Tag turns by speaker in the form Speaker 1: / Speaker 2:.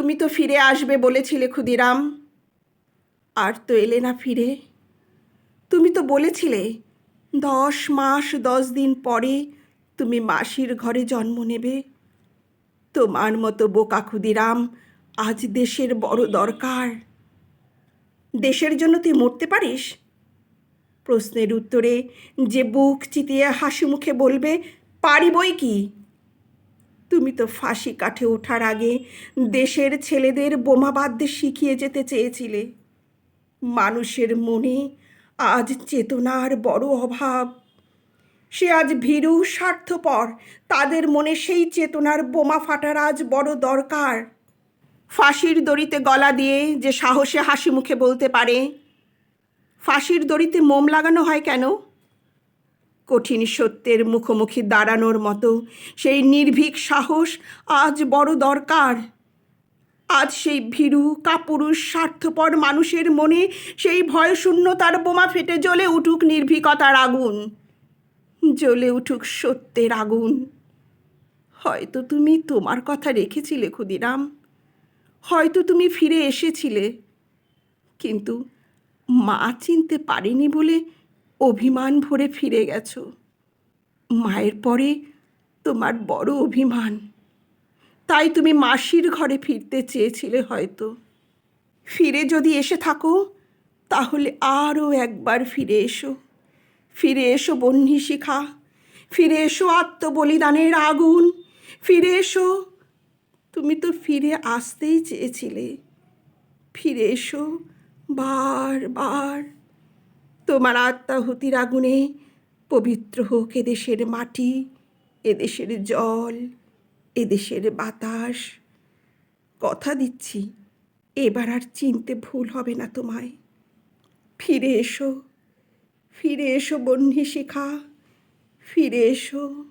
Speaker 1: তুমি তো ফিরে আসবে বলেছিলে ক্ষুদিরাম। আর তো এলে না ফিরে। তুমি তো বলেছিলে, দশ মাস দশ দিন পরে তুমি মাসির ঘরে জন্ম নেবে। তোমার মতো বোকা ক্ষুদিরাম, আজ দেশের বড় দরকার। দেশের জন্য তুই মরতে পারিস? প্রশ্নের উত্তরে যে বুক চিতিয়ে হাসি মুখে বলবে পারি বই কি? তুমি তো ফাঁসি কাঠে ওঠার আগে দেশের ছেলেদের বোমা বাঁধতে শিখিয়ে যেতে চেয়েছিলে। মানুষের মনে আজ চেতনার বড় অভাব। সে আজ ভীরু, স্বার্থপর, তাদের মনে সেই চেতনার বোমা ফাটার আজ বড় দরকার। ফাঁসির দড়িতে গলা দিয়ে যে সাহসে হাসি মুখে বলতে পারে, ফাঁসির দড়িতে মোম লাগানো হয় কেন? কঠিন সত্যের মুখোমুখি দাঁড়ানোর মতো। সেই নির্ভীক সাহস আজ বড় দরকার। আজ সেই ভীরু কাপুরুষ স্বার্থপর মানুষের মনে সেই ভয়শূন্যতার বোমা ফেটে জ্বলে উঠুক নির্ভীকতার আগুন। জ্বলে উঠুক সত্যের আগুন। হয়তো তুমি তোমার কথা রেখেছিলে, ক্ষুদিরাম। হয়তো তুমি ফিরে এসেছিলে। কিন্তু মা চিনতে পারেনি বলে অভিমান ভরে ফিরে গেছো। মায়ের পরে তোমার বড় অভিমান। তাই তুমি মাসির ঘরে ফিরতে চেয়েছিলে হয়তো। ফিরে যদি এসে থাকো, তাহলে আরও একবার ফিরে এসো। ফিরে এসো বহ্নি শিখা। ফিরে এসো আত্মবলিদানের আগুন। ফিরে এসো। তুমি তো ফিরে আসতেই চেয়েছিলে। ফিরে এসো বারবার। তোমার আত্মাহুতির আগুনে পবিত্র হোক এদেশের মাটি, এদেশের জল, এদেশের বাতাস। কথা দিচ্ছি, এবার আর চিনতে ভুল হবে না তোমায়। ফিরে এসো ফিরে এসো বন্ধি শিখা, ফিরে এসো।